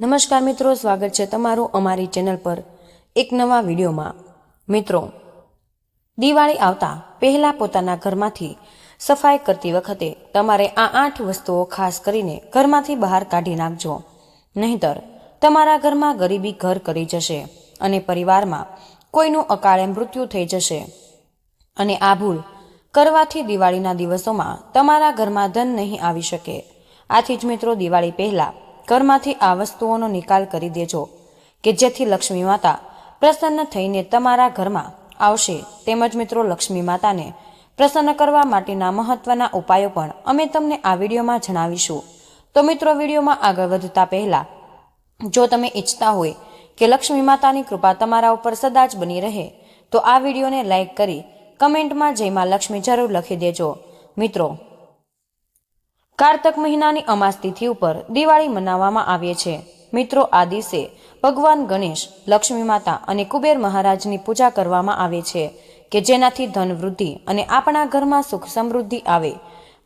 નમસ્કાર મિત્રો, સ્વાગત છે તમારું અમારી ચેનલ પર એક નવા વિડીયોમાં. મિત્રો, દિવાળી આવતા પહેલાં પોતાના ઘરમાંથી સફાઈ કરતી વખતે તમારે આ આઠ વસ્તુઓ ખાસ કરીને ઘરમાંથી બહાર કાઢી નાખજો. નહીંતર, તમારા ઘરમાં ગરીબી ઘર કરી જશે અને પરિવારમાં કોઈનું અકાળે મૃત્યુ થઈ જશે. અને આ ભૂલ કરવાથી દિવાળીના દિવસોમાં તમારા ઘરમાં ધન નહીં આવી શકે. આથી જ મિત્રો, દિવાળી પહેલા ઘરમાંથી આ વસ્તુઓનો નિકાલ કરી દેજો, કે જેથી લક્ષ્મી માતા પ્રસન્ન થઈને તમારા ઘરમાં આવશે. તેમજ મિત્રો, લક્ષ્મી માતાને પ્રસન્ન કરવા માટેના મહત્વના ઉપાયો પણ અમે તમને આ વિડીયોમાં જણાવીશું. તો મિત્રો, વિડીયોમાં આગળ વધતા પહેલા, જો તમે ઈચ્છતા હોય કે લક્ષ્મી માતાની કૃપા તમારા ઉપર સદા જ બની રહે, તો આ વિડીયોને લાઈક કરી કમેન્ટમાં જયમાં લક્ષ્મી જરૂર લખી દેજો. મિત્રો કારતક મહિનાની અમાસ તિથિ ઉપર દિવાળી મનાવવામાં આવે છે. મિત્રો, આ દિવસે ભગવાન ગણેશ, લક્ષ્મી માતા અને કુબેર મહારાજની પૂજા કરવામાં આવે છે કે જેનાથી ધન વૃદ્ધિ અને આપણા ઘરમાં સુખ સમૃદ્ધિ આવે.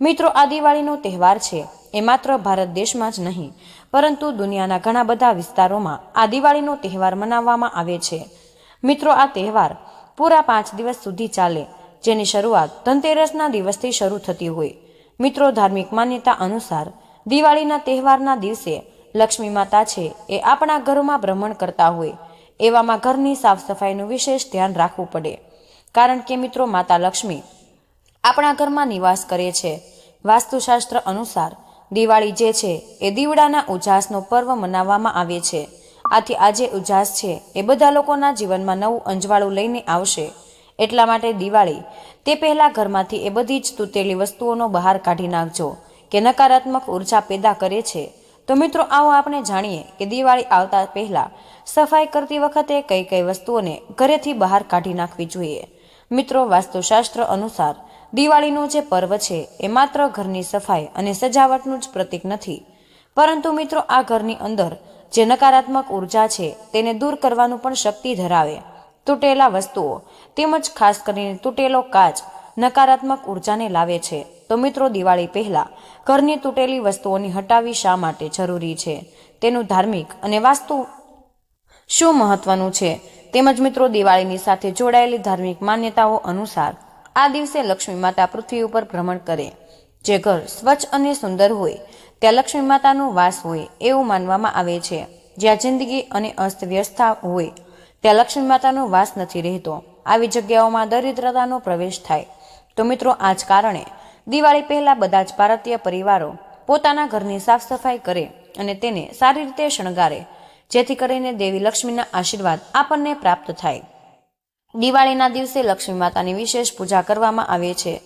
મિત્રો, આ દિવાળીનો તહેવાર છે. એ માત્ર ભારત દેશમાં જ નહીં, પરંતુ દુનિયાના ઘણા બધા વિસ્તારોમાં આ દિવાળીનો તહેવાર મનાવવામાં આવે છે. મિત્રો, આ તહેવાર પૂરા પાંચ દિવસ સુધી ચાલે, જેની શરૂઆત ધનતેરસના દિવસથી શરૂ થતી હોય. મિત્રો ધાર્મિક માન્યતા અનુસાર દિવાળીના તહેવારના દિવસે લક્ષ્મી માતા છે એ આપણા ઘરોમાં ભ્રમણ કરતા હોય, એવામાં ઘરની સાફ સફાઈનું વિશેષ ધ્યાન રાખવું પડે. કારણ કે મિત્રો માતા લક્ષ્મી આપણા ઘરમાં નિવાસ કરે છે. વાસ્તુશાસ્ત્ર અનુસાર દિવાળી જે છે એ દીવડાના ઉજાસનો પર્વ મનાવવામાં આવે છે. આથી આજે ઉજાસ છે એ બધા લોકોના જીવનમાં નવું અંજવાળું લઈને આવશે. એટલા માટે દિવાળી. તે પહેલાં ઘરમાંથી એ બધી જ તૂટેલી વસ્તુઓનો બહાર કાઢી નાખજો, કે નકારાત્મક ઊર્જા પેદા કરે છે. તો મિત્રો, આવો આપણે જાણીએ કે દિવાળી આવતા પહેલાં સફાઈ કરતી વખતે કઈ કઈ વસ્તુઓને ઘરેથી બહાર કાઢી નાખવી જોઈએ. મિત્રો, વાસ્તુશાસ્ત્ર અનુસાર દિવાળીનું જે પર્વ છે, એ માત્ર ઘરની સફાઈ અને સજાવટનું જ પ્રતીક નથી. પરંતુ મિત્રો, આ ઘરની અંદર જે નકારાત્મક ઊર્જા છે, તેને દૂર કરવાનું પણ શક્તિ ધરાવે. તૂટેલા વસ્તુઓ, તેમજ ખાસ કરીને તૂટેલો કાચ નકારાત્મક ઉર્જાને લાવે છે. તો મિત્રો, દિવાળી પહેલાં ઘરની તૂટેલી વસ્તુઓની હટાવી શા માટે જરૂરી છે? તેનું ધાર્મિક અને વાસ્તુ શું મહત્વનું છે? તેમજ મિત્રો, દિવાળીની સાથે જોડાયેલી ધાર્મિક માન્યતાઓ અનુસાર આ દિવસે લક્ષ્મી માતા પૃથ્વી ઉપર ભ્રમણ કરે. જે ઘર સ્વચ્છ અને સુંદર હોય, ત્યાં લક્ષ્મી માતાનો વાસ હોય એવું માનવામાં આવે છે. જ્યાં જિંદગી અને અસ્તવ્યસ્તતા હોય ત્યાં લક્ષ્મી માતાનો વાસ નથી રહેતો. આવી જગ્યાઓમાં દરિદ્રતાનો પ્રવેશ થાય. તો મિત્રો આ જ કારણે દિવાળી પહેલાં બધા જ ભારતીય પરિવારો પોતાના ઘરની સાફ સફાઈ કરે અને તેને સારી રીતે શણગારે, જેથી કરીને દેવી લક્ષ્મીના આશીર્વાદ આપણને પ્રાપ્ત થાય. દિવાળીના દિવસે લક્ષ્મી માતાની વિશેષ પૂજા કરવામાં આવે છે.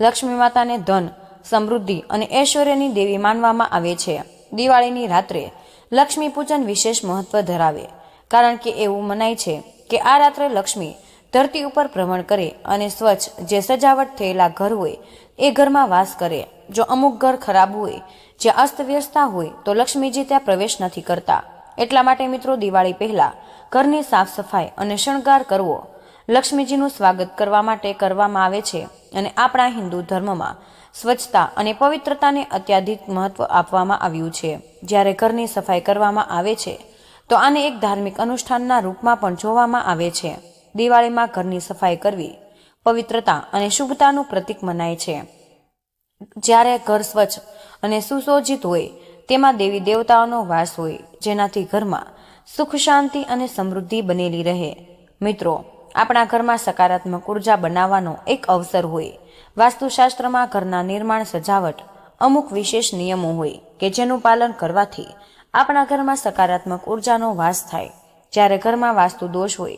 લક્ષ્મી માતાને ધન, સમૃદ્ધિ અને ઐશ્વર્યની દેવી માનવામાં આવે છે. દિવાળીની રાત્રે લક્ષ્મી પૂજન વિશેષ મહત્વ ધરાવે. કારણ કે એવું મનાય છે કે આ રાત્રે લક્ષ્મી ધરતી ઉપર ભ્રમણ કરે અને સ્વચ્છ જે સજાવટ થયેલા ઘર હોય, એ ઘરમાં વાસ કરે. જો અમુક ઘર ખરાબ હોય, જે અસ્તવ્યસ્તતા હોય, તો લક્ષ્મીજી ત્યાં પ્રવેશ નથી કરતા. એટલા માટે મિત્રો દિવાળી પહેલા ઘરની સાફ સફાઈ અને શણગાર કરવો લક્ષ્મીજીનું સ્વાગત કરવા માટે કરવામાં આવે છે અને આપણા હિન્દુ ધર્મમાં સ્વચ્છતા અને પવિત્રતાને અત્યાધિક મહત્વ આપવામાં આવ્યું છે. જ્યારે ઘરની સફાઈ કરવામાં આવે છે તો આને એક ધાર્મિક અનુષ્ઠાનના રૂપમાં પણ જોવામાં આવે છે. દિવાળીમાં ઘરની સફાઈ કરવી, પવિત્રતા અને શુભતાનું પ્રતીક મનાય છે. જ્યારે ઘર સ્વચ્છ અને સુસોજિત હોય, તેમાં દેવી દેવતાઓનો વાસ હોય, જેનાથી ઘરમાં સુખ, શાંતિ અને સમૃદ્ધિ બનેલી રહે. મિત્રો, આપણા ઘરમાં સકારાત્મક ઊર્જા બનાવવાનો એક અવસર હોય. વાસ્તુશાસ્ત્રમાં ઘરના નિર્માણ સજાવટ અમુક વિશેષ નિયમો હોય કે જેનું પાલન કરવાથી આપણા ઘરમાં સકારાત્મક ઉર્જાનો વાસ થાય. જ્યારે ઘરમાં વાસ્તુ દોષ હોય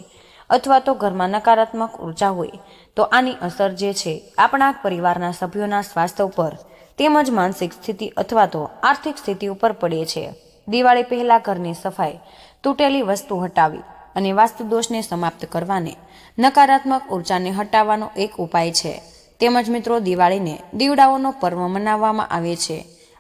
અથવા તો ઘરમાં નકારાત્મક ઊર્જા હોય, તો આની અસર જે છે, આપણા પરિવારના સભ્યોના સ્વાસ્થ્ય ઉપર તેમજ માનસિક સ્થિતિ અથવા તો આર્થિક સ્થિતિ ઉપર પડે છે. દિવાળી પહેલાં ઘરની સફાઈ, તૂટેલી વસ્તુ હટાવી અને વાસ્તુ દોષને સમાપ્ત કરવાને નકારાત્મક ઉર્જાને હટાવવાનો એક ઉપાય છે. તેમજ મિત્રો, દિવાળીને દીવડાઓનો પર્વ મનાવવામાં આવે છે.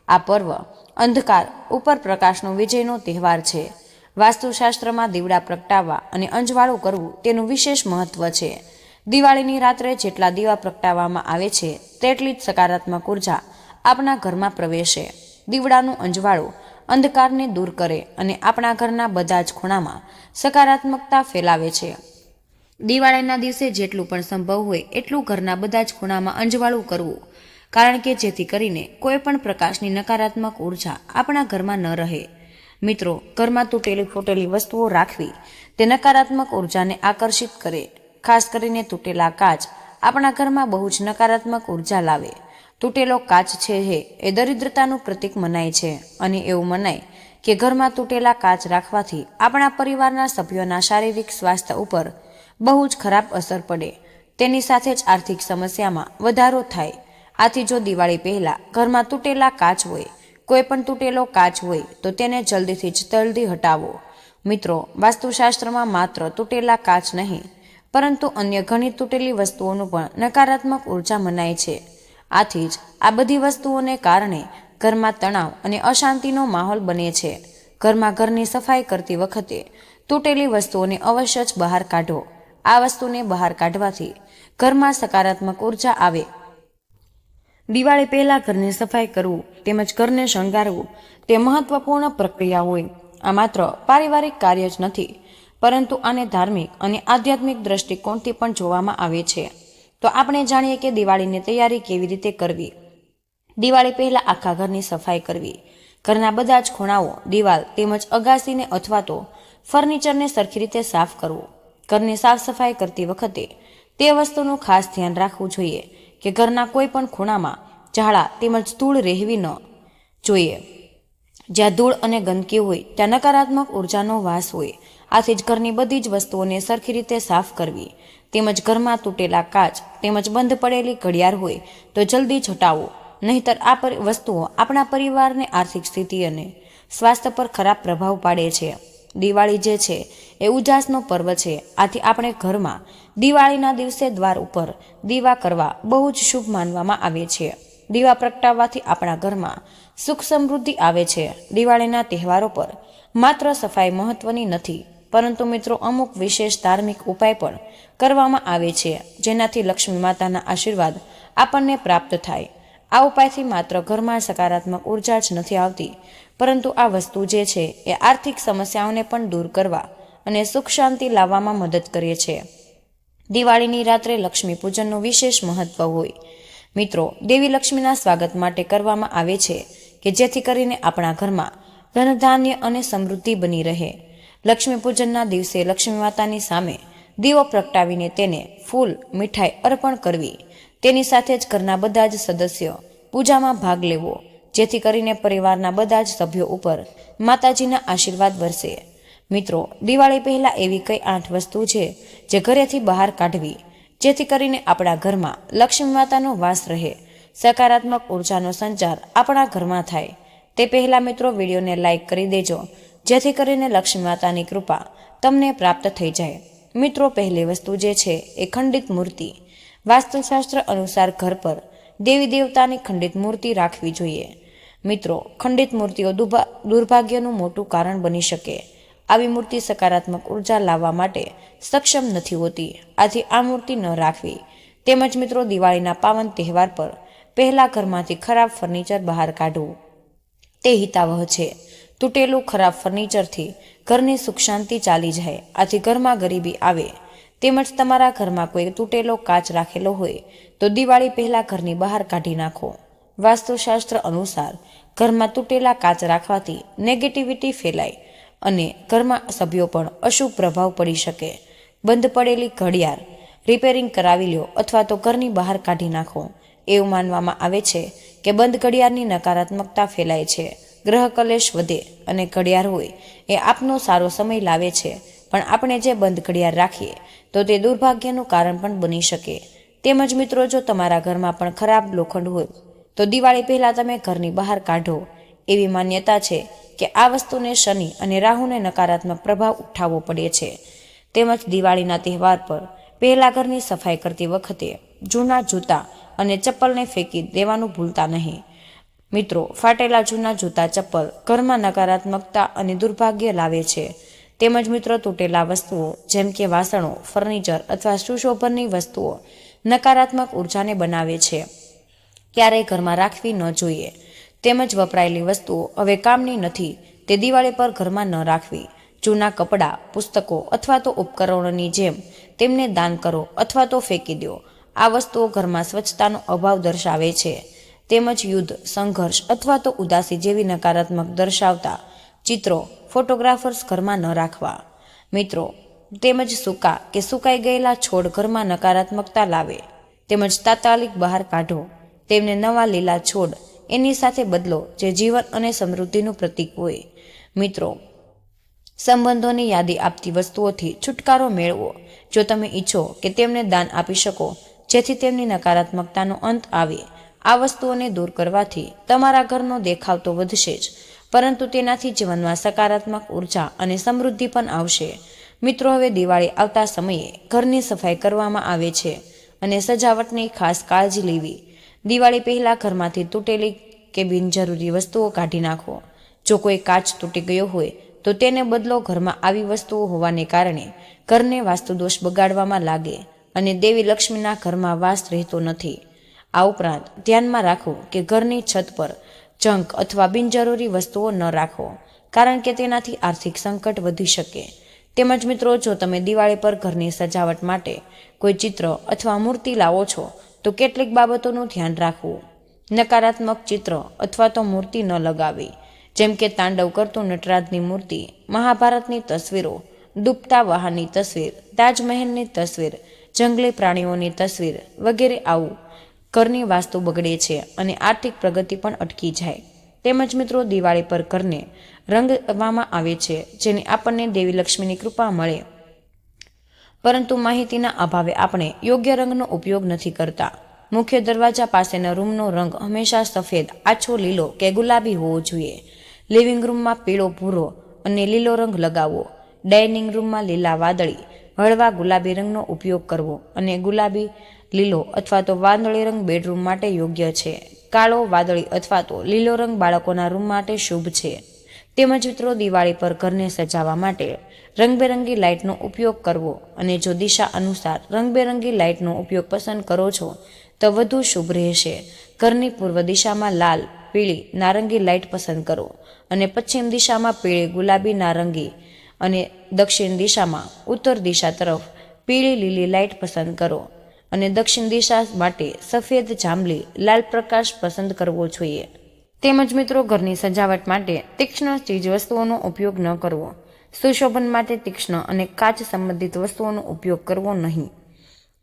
આ પર્વ અંધકાર ઉપર પ્રકાશનો વિજયનો તહેવાર છે. વાસ્તુશાસ્ત્રમાં દીવડા પ્રગટાવવા અને અંજવાળું કરવું તેનું વિશેષ મહત્વ છે. દિવાળીની રાત્રે જેટલા દીવા પ્રગટાવવામાં આવે છે, તેટલી જ સકારાત્મક ઊર્જા આપણા ઘરમાં પ્રવેશે. દીવડાનું અંજવાળું અંધકારને દૂર કરે અને આપણા ઘરના બધા જ ખૂણામાં સકારાત્મકતા ફેલાવે છે. દિવાળીના દિવસે જેટલું પણ સંભવ હોય, એટલું ઘરના બધા જ ખૂણામાં અંજવાળું કરવું કારણ કે જેથી કરીને કોઈ પણ પ્રકાશની નકારાત્મક ઊર્જા આપણા ઘરમાં ન રહે. મિત્રો, ઘરમાં તૂટેલી ફૂટેલી વસ્તુઓ રાખવી, તે નકારાત્મક ઉર્જાને આકર્ષિત કરે. ખાસ કરીને તૂટેલા કાચ આપણા ઘરમાં બહુ જ નકારાત્મક ઊર્જા લાવે. તૂટેલો કાચ છે હે, એ દરિદ્રતાનું પ્રતીક મનાય છે. અને એવું મનાય કે ઘરમાં તૂટેલા કાચ રાખવાથી આપણા પરિવારના સભ્યોના શારીરિક સ્વાસ્થ્ય ઉપર બહુ જ ખરાબ અસર પડે. તેની સાથે જ આર્થિક સમસ્યામાં વધારો થાય. આથી જો દિવાળી પહેલાં ઘરમાં તૂટેલા કાચ હોય, કોઈ પણ તૂટેલો કાચ હોય, તો તેને જલ્દીથી જ જલ્દી હટાવો. મિત્રો, વાસ્તુશાસ્ત્રમાં માત્ર તૂટેલા કાચ નહીં, પરંતુ અન્ય ઘણી તૂટેલી વસ્તુઓનું પણ નકારાત્મક ઊર્જા મનાય છે. આથી જ આ બધી વસ્તુઓને કારણે ઘરમાં તણાવ અને અશાંતિનો માહોલ બને છે. ઘરમાં ઘરની સફાઈ કરતી વખતે તૂટેલી વસ્તુઓને અવશ્ય જ બહાર કાઢો. આ વસ્તુને બહાર કાઢવાથી ઘરમાં સકારાત્મક ઊર્જા આવે દિવાળી પહેલા ઘરની સફાઈ કરવું તેમજ ઘરને શણગારવું તે મહત્વપૂર્ણ પ્રક્રિયા હોય. આ માત્ર પારિવારિક કાર્ય જ નથી, પરંતુ આને ધાર્મિક અને આધ્યાત્મિક દ્રષ્ટિકોણથી પણ જોવામાં આવે છે. તો આપણે જાણીએ કે દિવાળીની તૈયારી કેવી રીતે કરવી? દિવાળી પહેલાં આખા ઘરની સફાઈ કરવી. ઘરના બધા જ ખૂણાઓ, દિવાલ તેમજ અગાસીને અથવા તો ફર્નિચરને સરખી રીતે સાફ કરવું. ઘરની સાફ સફાઈ કરતી વખતે તે વસ્તુનું ખાસ ધ્યાન રાખવું જોઈએ. કે ઘરના કોઈ પણ ખૂણામાં ઝાડા તેમજ ધૂળ રહેવી ન જોઈએ. જ્યાં ધૂળ અને ગંદકી હોય, ત્યાં નકારાત્મક ઉર્જાનો વાસ હોય. આથી જ ઘરની બધી જ વસ્તુઓને સરખી રીતે સાફ કરવી. તેમજ ઘરમાં તૂટેલા કાચ તેમજ બંધ પડેલી ઘડિયાળ હોય, તો જલ્દી છટાવો. નહીંતર આ વસ્તુઓ આપણા પરિવારને આર્થિક સ્થિતિ અને સ્વાસ્થ્ય પર ખરાબ પ્રભાવ પાડે છે. દિવાળી જે છે એ ઉજાસનો પર્વ છે. આથી આપણે ઘરમાં દિવાળીના દિવસે દ્વાર ઉપર દીવા કરવા બહુ જ શુભ માનવામાં આવે છે દીવા પ્રગટાવવાથી આપણા ઘરમાં સુખ સમૃદ્ધિ આવે છે. દિવાળીના તહેવારો પર માત્ર સફાઈ મહત્વની નથી, પરંતુ મિત્રો અમુક વિશેષ ધાર્મિક ઉપાય પણ કરવામાં આવે છે, જેનાથી લક્ષ્મી માતાના આશીર્વાદ આપણને પ્રાપ્ત થાય. આ ઉપાયથી માત્ર ઘરમાં સકારાત્મક ઊર્જા જ નથી આવતી પરંતુ આ વસ્તુ જે છે એ આર્થિક સમસ્યાઓને પણ દૂર કરવા અને સુખ શાંતિ લાવવામાં મદદ કરે છે. દિવાળીની રાત્રે લક્ષ્મી પૂજનનું વિશેષ મહત્વ હોય. મિત્રો, દેવી લક્ષ્મીના સ્વાગત માટે કરવામાં આવે છે કે જેથી કરીને આપણા ઘરમાં ધનધાન્ય અને સમૃદ્ધિ બની રહે. લક્ષ્મી પૂજનના દિવસે લક્ષ્મી માતાની સામે દીવો પ્રગટાવીને તેને ફૂલ, મીઠાઈ અર્પણ કરવી. તેની સાથે જ ઘરના બધા જ સદસ્યો પૂજામાં ભાગ લેવો. જેથી કરીને પરિવારના બધા જ સભ્યો ઉપર માતાજીના આશીર્વાદ વરસે. મિત્રો, દિવાળી પહેલાં એવી કઈ આઠ વસ્તુ છે જે ઘરેથી બહાર કાઢવી, જેથી કરીને આપણા ઘરમાં લક્ષ્મી માતાનો વાસ રહે, સકારાત્મક ઉર્જાનો સંચાર આપણા ઘરમાં થાય. તે પહેલાં મિત્રો વિડીયોને લાઈક કરી દેજો, જેથી કરીને લક્ષ્મી માતાની કૃપા તમને પ્રાપ્ત થઈ જાય. મિત્રો, પહેલી વસ્તુ જે છે એ ખંડિત મૂર્તિ. વાસ્તુશાસ્ત્ર અનુસાર ઘર પર દેવી દેવતાની ખંડિત મૂર્તિ રાખવી જોઈએ. મિત્રો, ખંડિત મૂર્તિઓ દુર્ભાગ્યનું મોટું કારણ બની શકે. આવી મૂર્તિ સકારાત્મક ઊર્જા લાવવા માટે સક્ષમ નથી હોતી. આથી આ મૂર્તિ ન રાખવી. તેમજ મિત્રો, દિવાળીના પાવન તહેવાર પર પહેલા ઘરમાંથી ખરાબ ફર્નિચર બહાર કાઢવું. તે હિતાવહ છે. તૂટેલું ખરાબ ફર્નિચરથી ઘરની સુખ શાંતિ ચાલી જાય. આથી ઘરમાં ગરીબી આવે. તેમજ તમારા ઘરમાં કોઈ તૂટેલો કાચ રાખેલો હોય, તો દિવાળી પહેલા ઘરની બહાર કાઢી નાખો. વાસ્તુશાસ્ત્ર અનુસાર ઘરમાં તૂટેલા કાચ રાખવાથી નેગેટિવિટી ફેલાય અને ઘરમાં સભ્યો પણ અશુભ પ્રભાવ પડી શકે. બંધ પડેલી ઘડિયાળ રિપેરિંગ કરાવી લો અથવા તો ઘરની બહાર કાઢી નાખો. એવું માનવામાં આવે છે કે બંધ ઘડિયાળની નકારાત્મકતા ફેલાય છે. ગ્રહ કલેશ વધે અને ઘડિયાળ હોય એ આપનો સારો સમય લાવે છે. પણ આપણે જે બંધ ઘડિયાળ રાખીએ તો તે દુર્ભાગ્યનું કારણ પણ બની શકે. તેમજ મિત્રો, જો તમારા ઘરમાં પણ ખરાબ લોખંડ હોય તો દિવાળી પહેલાં તમે ઘરની બહાર કાઢો. એવી માન્યતા છે કે આ વસ્તુને શનિ અને રાહુને નકારાત્મક પ્રભાવ ઉઠાવવો પડે છે. તેમજ દિવાળીના તહેવાર પર પહેલા ઘરની સફાઈ કરતી વખતે જૂના જૂતા અને ચપ્પલને ફેંકી દેવાનું ભૂલતા નહીં. મિત્રો, ફાટેલા જૂના જૂતા ચપ્પલ ઘરમાં નકારાત્મકતા અને દુર્ભાગ્ય લાવે છે. તેમજ મિત્રો, તૂટેલા વસ્તુઓ જેમ કે વાસણો, ફર્નિચર અથવા સુશોભનની વસ્તુઓ નકારાત્મક ઉર્જાને બનાવે છે. ક્યારેય ઘરમાં રાખવી ન જોઈએ. તેમજ વપરાયેલી વસ્તુઓ હવે કામની નથી. તે દિવાળી પર ઘરમાં ન રાખવી. જૂના કપડાં, પુસ્તકો અથવા તો ઉપકરણોની જેમ તેમને દાન કરો અથવા તો ફેંકી દો. આ વસ્તુઓ ઘરમાં સ્વચ્છતાનો અભાવ દર્શાવે છે. તેમજ યુદ્ધ, સંઘર્ષ અથવા તો ઉદાસી જેવી નકારાત્મક દર્શાવતા ચિત્રો ફોટોગ્રાફર્સ ઘરમાં ન રાખવા. મિત્રો, તેમજ સૂકા કે સુકાઈ ગયેલા છોડ ઘરમાં નકારાત્મકતા લાવે. તેમજ તાત્કાલિક બહાર કાઢો. તેમને નવા લીલા છોડ એની સાથે બદલો જે જીવન અને સમૃદ્ધિનું પ્રતીક હોય. મિત્રો, સંબંધોની યાદી આપતી વસ્તુઓથી છુટકારો મેળવો. જો તમે ઈચ્છો કે તેમને દાન આપી શકો, જેથી તેમની નકારાત્મકતાનો અંત આવે. આ વસ્તુઓને દૂર કરવાથી તમારા ઘરનો દેખાવ તો વધશે જ, પરંતુ તેનાથી જીવનમાં સકારાત્મક ઊર્જા અને સમૃદ્ધિ પણ આવશે. મિત્રો, હવે દિવાળી આવતા સમયે ઘરની સફાઈ કરવામાં આવે છે અને સજાવટની ખાસ કાળજી લેવી. દિવાળી પહેલાં ઘરમાંથી તૂટેલી કે બિનજરૂરી વસ્તુઓ કાઢી નાખો. જો કોઈ કાચ તૂટી ગયો હોય, તો તેને બદલો ઘરમાં આવી વસ્તુઓ હોવાને કારણે ઘરને વાસ્તુદોષ બગાડવામાં લાગે અને દેવી લક્ષ્મીના ઘરમાં વાસ રહેતો નથી. આ ઉપરાંત ધ્યાનમાં રાખો કે ઘરની છત પર જંક અથવા બિનજરૂરી વસ્તુઓ ન રાખો, કારણ કે તેનાથી આર્થિક સંકટ વધી શકે. તેમજ મિત્રો, જો તમે દિવાળી પર ઘરની સજાવટ માટે કોઈ ચિત્ર અથવા મૂર્તિ લાવો છો તો કેટલીક બાબતોનું ધ્યાન રાખવું. નકારાત્મક ચિત્ર અથવા તો મૂર્તિ ન લગાવવી. જેમ કે તાંડવ કરતું નટરાજની મૂર્તિ, મહાભારતની તસવીરો, ડૂબતા વાહનની તસવીર, તાજમહેલની તસવીર, જંગલી પ્રાણીઓની તસવીર વગેરે આવું ઘરની વાસ્તુ બગડે છે અને આર્થિક પ્રગતિ પણ અટકી જાય. તેમજ મિત્રો, દિવાળી પર ઘરને રંગવામાં આવે છે જેને આપણને દેવી લક્ષ્મીની કૃપા મળે. પરંતુ માહિતીના અભાવે આપણે યોગ્ય રંગનો ઉપયોગ નથી કરતા. મુખ્ય દરવાજા પાસેના રૂમનો રંગ હંમેશા સફેદ, આછો લીલો કે ગુલાબી હોવો જોઈએ. લિવિંગ રૂમમાં પીળો ભૂરો અને લીલો રંગ લગાવવો ડાઇનિંગ રૂમમાં લીલા વાદળી, હળવા ગુલાબી રંગનો ઉપયોગ કરવો અને ગુલાબી, લીલો અથવા તો વાદળી રંગ બેડરૂમ માટે યોગ્ય છે. કાળો, વાદળી અથવા તો લીલો રંગ બાળકોના રૂમ માટે શુભ છે. તેમજ મિત્રો દિવાળી પર ઘરને સજાવવા માટે રંગબેરંગી લાઇટનો ઉપયોગ કરવો અને જો દિશા અનુસાર રંગબેરંગી લાઇટનો ઉપયોગ પસંદ કરો છો, તો વધુ શુભ રહેશે. ઘરની પૂર્વ દિશામાં લાલ, પીળી, નારંગી લાઇટ પસંદ કરો અને પશ્ચિમ દિશામાં પીળી, ગુલાબી, નારંગી અને દક્ષિણ દિશામાં ઉત્તર દિશા તરફ પીળી, લીલી લાઇટ પસંદ કરો અને દક્ષિણ દિશા માટે સફેદ જાંબલી લાલ પ્રકાશ પસંદ કરવો જોઈએ. તેમજ મિત્રો, ઘરની સજાવટ માટે તીક્ષ્ણ ચીજવસ્તુઓનો ઉપયોગ ન કરવો. સુશોભન માટે તીક્ષ્ણ અને કાચ સંબંધિત વસ્તુઓનો ઉપયોગ કરવો નહીં.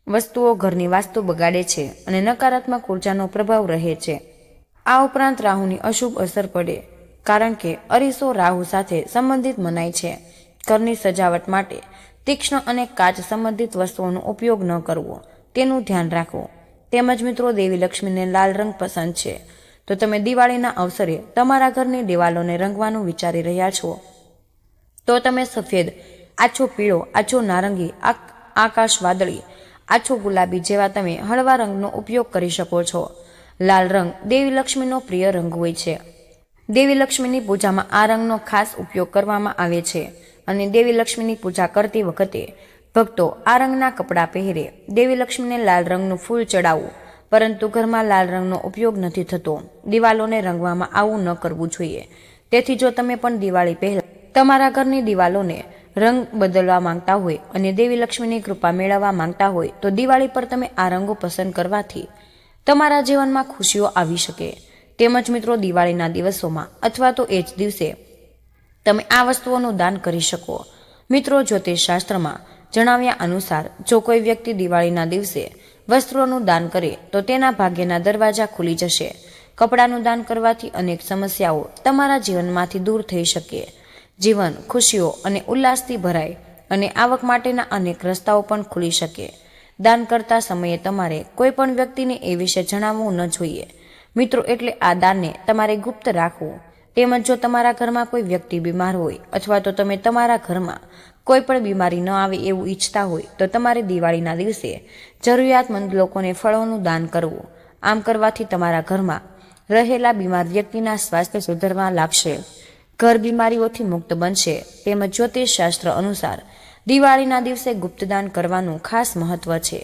વસ્તુઓ ઘરની વાસ્તુ બગાડે છે અને નકારાત્મક ઉર્જાનો પ્રભાવ રહે છે. આ ઉપરાંત રાહુની અશુભ અસર પડે, કારણ કે અરીસો રાહુ સાથે સંબંધિત મનાય છે. ઘરની સજાવટ માટે તીક્ષ્ણ અને કાચ સંબંધિત વસ્તુઓનો ઉપયોગ ન કરવો, તેનું ધ્યાન રાખવો તેમજ મિત્રો, દેવી લક્ષ્મીને લાલ રંગ પસંદ છે. તો તમે દિવાળીના અવસરે તમારા ઘરની દિવાલોને રંગવાનું વિચારી રહ્યા છો. તો તમે સફેદ, આછો પીળો, આછો નારંગી આકાશ વાદળી, આછો ગુલાબી જેવા તમે હળવા રંગનો ઉપયોગ કરી શકો છો. લાલ રંગ દેવી લક્ષ્મીનો પ્રિય રંગ હોય છે. દેવી લક્ષ્મીની પૂજામાં આ રંગનો ખાસ ઉપયોગ કરવામાં આવે છે અને દેવી લક્ષ્મીની પૂજા કરતી વખતે ભક્તો આ રંગના કપડાં પહેરે. દેવી લક્ષ્મીને લાલ રંગનું ફૂલ ચડાવવું પરંતુ ઘરમાં લાલ રંગનો ઉપયોગ નથી થતો. દિવાલોને રંગવામાં આવું ન કરવું જોઈએ. તેથી જો તમે પણ દિવાળી પહેલા તમારા ઘરની દિવાલોને રંગ બદલવા માંગતા હોય અને દેવી લક્ષ્મીની કૃપા મેળવવા માંગતા હોય તો દિવાળી પર તમે આ રંગો પસંદ કરવાથી તમારા જીવનમાં ખુશીઓ આવી શકે. તેમજ મિત્રો, દિવાળીના દિવસોમાં અથવા તો એ જ દિવસે તમે આ વસ્તુઓનું દાન કરી શકો. મિત્રો જ્યોતિષ શાસ્ત્રમાં જણાવ્યા અનુસાર, જો કોઈ વ્યક્તિ દિવાળીના દિવસે વસ્ત્રોનું દાન કરે, તો તેના ભાગ્યના દરવાજા ખુલી જશે. કપડાનું દાન કરવાથી અનેક સમસ્યાઓ તમારા જીવનમાંથી દૂર થઈ શકે. જીવન, ખુશીઓ અને ઉલ્લાસથી ભરાય અને આવક માટેના અનેક રસ્તાઓ પણ ખુલી શકે. દાન કરતા સમયે તમારે કોઈ પણ વ્યક્તિને એ વિશે જણાવવું ન જોઈએ. મિત્રો, એટલે આ દાનને તમારે ગુપ્ત રાખવું. તેમજ જો તમારા ઘરમાં કોઈ વ્યક્તિ બીમાર હોય અથવા તો તમે તમારા ઘરમાં કોઈ પણ બીમારી ન આવે એવું ઈચ્છતા હોય, તો તમારે દિવાળીના દિવસે જરૂરિયાતમંદ લોકોને ફળોનું દાન કરવું. આમ કરવાથી તમારા ઘરમાં રહેલા બીમાર વ્યક્તિના સ્વાસ્થ્ય સુધરવા લાગશે. ઘર બીમારીઓથી મુક્ત બનશે તેમજ જ્યોતિષ શાસ્ત્ર અનુસાર દિવાળીના દિવસે ગુપ્તદાન કરવાનું ખાસ મહત્વ છે.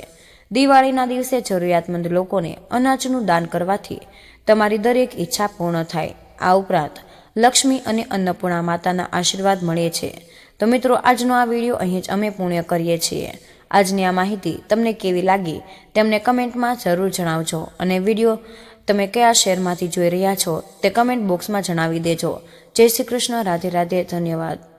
દિવાળીના દિવસે જરૂરિયાતમંદ લોકોને અનાજનું દાન કરવાથી તમારી દરેક ઈચ્છા પૂર્ણ થાય. આ ઉપરાંત લક્ષ્મી અને અન્નપૂર્ણા માતાના આશીર્વાદ મળે છે. તો મિત્રો, આજનો આ વીડિયો અહીં જ અમે પૂર્ણ કરીએ છીએ. આજની આ માહિતી તમને કેવી લાગી તેમને કમેન્ટમાં જરૂર જણાવજો અને વીડિયો તમે કયા શહેરમાંથી જોઈ રહ્યા છો તે કમેન્ટ બોક્સમાં જણાવી દેજો. જય શ્રી કૃષ્ણ રાધે રાધે ધન્યવાદ.